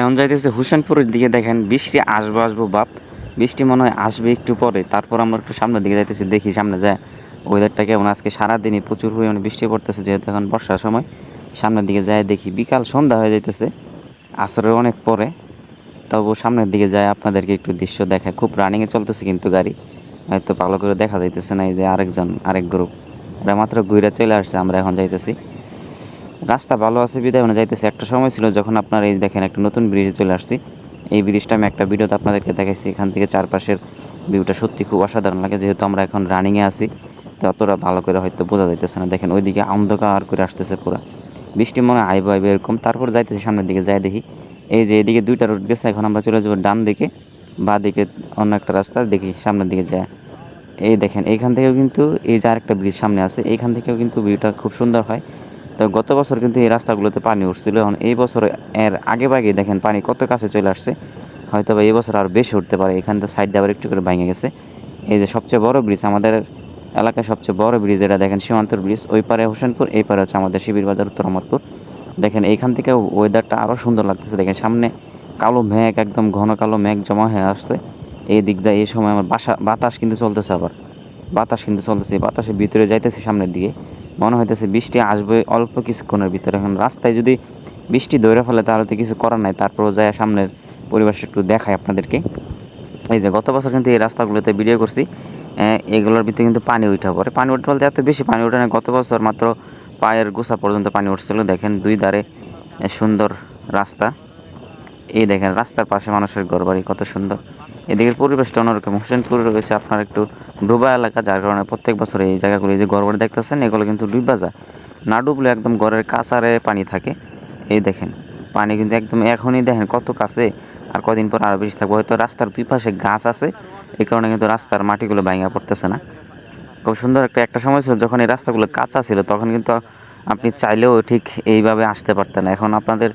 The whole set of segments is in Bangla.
এখন যাইতেছে হুসেনপুরের দিকে দেখেন, বৃষ্টি আসব আসব বাপ। বৃষ্টি মনে হয় আসবে একটু পরে, তারপর আমরা একটু সামনের দিকে যাইতেছি, দেখি সামনে যায়। ওয়েদারটা কেমন? আজকে সারাদিনই প্রচুর পরিমাণে বৃষ্টি পড়তেছে, যেহেতু এখন বর্ষার সময়। সামনের দিকে যায়, দেখি বিকাল সন্ধ্যা হয়ে যাইতেছে, আসরের অনেক পরে। তবু সামনের দিকে যায়, আপনাদেরকে একটু দৃশ্য দেখায়। খুব রানিংয়ে চলতেছে কিন্তু গাড়ি। হয়তো ভালো করে দেখা যাইতেছে না, এই যে আরেকজন, আরেক গ্রুপ এটা মাত্র ঘুরে চলে আসছে, আমরা এখন যাইতেছি। রাস্তা ভালো আছে, বিদায় মানে যাইতেছে। একটা সময় ছিল যখন আপনার এই দেখেন একটা নতুন ব্রিজে চলে আসছি। এই ব্রিজটা আমি একটা ভিডিওতে আপনাদেরকে দেখাইছি। এখান থেকে চারপাশের ভিউটা সত্যি খুব অসাধারণ লাগে। যেহেতু আমরা এখন রানিংয়ে আছি, তো অতটা ভালো করে হয়তো বোঝা যাইতেছে না। দেখেন ওইদিকে অন্ধকার করে আসতেছে পুরো। বৃষ্টি মনে হয় আইব আইব এরকম। তারপর যাইতেছি সামনের দিকে, যাই দেখি। এই যে এদিকে দুইটা রোড গেছে, এখন আমরা চলে যাব ডান দিকে। বা দিকে অন্য একটা রাস্তা, দেখি সামনের দিকে যায়। এই দেখেন, এইখান থেকেও কিন্তু এই যে আরেকটা ব্রিজ সামনে আছে, এইখান থেকেও কিন্তু ভিউটা খুব সুন্দর হয়। তো গত বছর কিন্তু এই রাস্তাগুলোতে পানি উঠছিল। এখন এই বছর এর আগে ভাগে দেখেন পানি কত কাছে চলে আসছে। হয়তো বা এই বছর আরও বেশি উঠতে পারে। এখান থেকে সাইড আবার একটু করে ভেঙে গেছে। এই যে সবচেয়ে বড় ব্রিজ, আমাদের এলাকায় সবচেয়ে বড় ব্রিজ এটা দেখেন, সীমান্তর ব্রিজ, ওই পারে হোসেনপুর, এই পারে হচ্ছে আমাদের শিবির বাজার উত্তর রহমতপুর দেখেন এইখান থেকে ওয়েদারটা আরও সুন্দর লাগতেছে। দেখেন সামনে কালো মেঘ, একদম ঘন কালো মেঘ জমা হয়ে আসছে। এই দিক দিয়ে এই সময় আমার বাসা বাতাস কিন্তু চলতেছে আবার। বাতাস কিন্তু চলতেছে। বাতাসের ভিতরে যাইতেছে সামনের দিকে। মনে হইতেছে বৃষ্টি আসবে অল্প কিছুক্ষণের ভিতরে। এখন রাস্তায় যদি বৃষ্টি দৌড়ে ফেলে, তাহলে তো কিছু করার নাই। তারপরও যায় সামনের পরিবেশটা একটু দেখায় আপনাদেরকে। এই যে, গত বছর কিন্তু এই রাস্তাগুলোতে ভিডিও করছি। এগুলোর ভিতরে কিন্তু পানি উঠা পড়ে। পানি উঠতে বলতে এত বেশি পানি ওঠে না গত বছর মাত্র পায়ের গোসা পর্যন্ত পানি উঠছিল। দেখেন দুই ধারে সুন্দর রাস্তা। এই দেখেন, রাস্তার পাশে মানুষের ঘরবাড়ি, কত সুন্দর। এদিকের পরিবেশটা অন্যরকম। হোসেনপুর রয়েছে আপনার একটু ডুবা এলাকা, যার কারণে প্রত্যেক বছর এই জায়গাগুলো এই যে ঘরবাড়ি দেখতেছেন, এগুলো কিন্তু ডুবা যায় না ডুবলে একদম ঘরের কাছারে পানি থাকে। এই দেখেন, পানি কিন্তু একদম এখনই দেখেন কত কাছে আর কদিন পর আরও বেশি থাকবে। হয়তো রাস্তার দুই পাশে গাছ আছে, এই কারণে কিন্তু রাস্তার মাটিগুলো ভাঙা পড়তেছে না। খুব সুন্দর একটা একটা সময় ছিল যখন এই রাস্তাগুলো কাঁচা ছিল, তখন কিন্তু আপনি চাইলেও ঠিক এইভাবে আসতে পারতেন এখন আপনাদের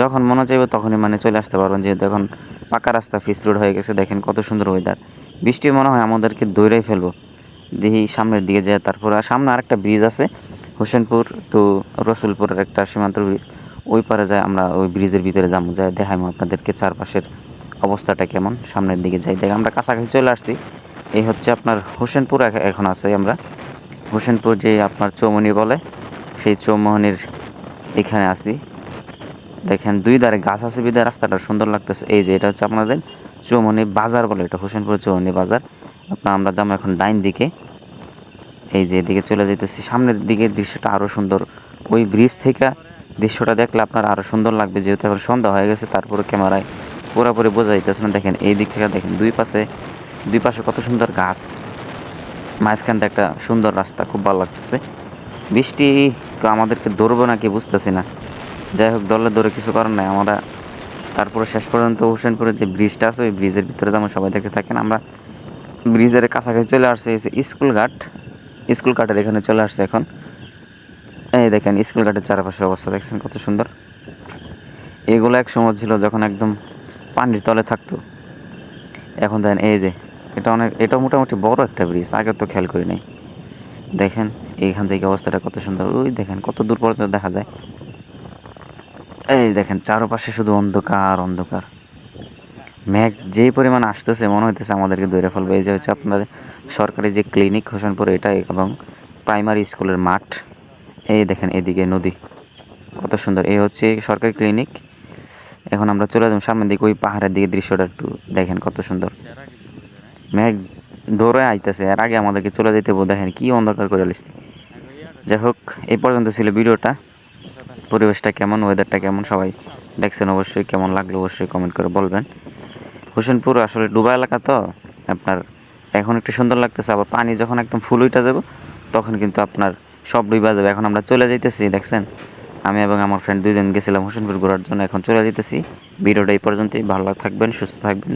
যখন মনে চাইবে তখনই মানে চলে আসতে পারবেন, যেহেতু এখন পাকা রাস্তা ফিস রোড হয়ে গেছে, দেখেন কত সুন্দর ওয়েদার বৃষ্টি মনে হয় আমাদেরকে দৌড়াই ফেলব। দেখি সামনের দিকে যায়, তারপর আর সামনে আরেকটা ব্রিজ আছে, হোসেনপুর তো রসুলপুরের একটা সীমান্ত ব্রিজ ওই পারে যায় আমরা, ওই ব্রিজের ভিতরে যাব, যায় দেখাইমো আপনাদেরকে চারপাশের অবস্থাটা কেমন, সামনের দিকে যাই। দেখ, আমরা কাছাকাছি চলে আসছি। এই হচ্ছে আপনার হোসেনপুর এখন আছে আমরা। হোসেনপুর যে আপনার চৌমনি বলে, সেই চৌমনির এখানে আছি। দেখেন দুই ধারে গাছ আছে বিধায় রাস্তাটা সুন্দর লাগতেছে। এই যে এটা হচ্ছে আপনাদের চৌমনি বাজার বলে এটা হোসেনপুর চৌমনি বাজার। আপনার, আমরা যাব এখন ডাইন দিকে। এই যে এদিকে চলে যেতেছি সামনের দিকে দৃশ্যটা আরও সুন্দর। ওই ব্রিজ থেকে দৃশ্যটা দেখলে আপনার আরও সুন্দর লাগবে, যেহেতু এখন সন্ধ্যা হয়ে গেছে তারপরে ক্যামেরায় পুরোপুরি বোঝা যাইতেছে না। দেখেন এই দিক থেকে দেখেন দুই পাশে দুই পাশে কত সুন্দর গাছ। মাঝখানটা একটা সুন্দর রাস্তা, খুব ভালো লাগতেছে। বৃষ্টি আমাদেরকে ধরবো নাকি বুঝতেছি না। যাই হোক, দলের ধরে কিছু করার নাই। আমরা তারপরে শেষ পর্যন্ত হোসেনপুরে যে ব্রিজটা আছে, ওই ব্রিজের ভিতরে যেমন সবাই দেখতে থাকেন, আমরা ব্রিজের কাছাকাছি চলে আসছে স্কুল ঘাট। স্কুল ঘাটের এখানে চলে আসছে এখন। এই দেখেন স্কুল ঘাটের চারপাশের অবস্থা দেখছেন কত সুন্দর। এগুলো এক সময় ছিল যখন একদম পানির তলে থাকতো। এখন দেখেন, এই যে, এটা অনেক, এটা মোটামুটি বড় একটা ব্রিজ আগে তো খেয়াল করি নাই। দেখেন, এইখান থেকে অবস্থাটা কত সুন্দর। ওই দেখেন, কত দূর পর্যন্ত দেখা যায়। এই দেখেন, চারপাশে শুধু অন্ধকার অন্ধকার। মেঘ যেই পরিমাণ আসতেছে, মনে হইতেছে আমাদেরকে দৌড়ে ফেলবে। এই যে হচ্ছে আপনাদের সরকারি যে ক্লিনিক হোসেনপুর, এটা এবং প্রাইমারি স্কুলের মাঠ। এই দেখেন, এদিকে নদী। কত সুন্দর। এই হচ্ছে সরকারি ক্লিনিক এখন আমরা চলে যাব সামনের দিকে, ওই পাহাড়ের দিকে দৃশ্যটা একটু দেখেন কত সুন্দর। মেঘ দৌড়ে আইতেছে। এর আগে আমাদেরকে চলে যেতে দেখেন কি অন্ধকার করে লিখছি যাই হোক, এই পর্যন্ত ছিল ভিডিওটা। পরিবেশটা কেমন ওয়েদারটা কেমন, সবাই দেখছেন অবশ্যই কেমন লাগল, অবশ্যই কমেন্ট করে বলবেন। হোসেনপুর আসলে ডুবা এলাকা তো, আপনার এখন একটু সুন্দর লাগতেছে, আবার পানি যখন একদম ফুল উঠে যাবে, তখন কিন্তু আপনার সব ডুবা যাবে। এখন আমরা চলে যাইতেছি, দেখছেন? আমি এবং আমার ফ্রেন্ড দুজন গেছিলাম হোসেনপুর ঘোরার জন্য, এখন চলে যেতেছি ভিডিওটা এই পর্যন্তই, ভালো থাকবেন, সুস্থ থাকবেন।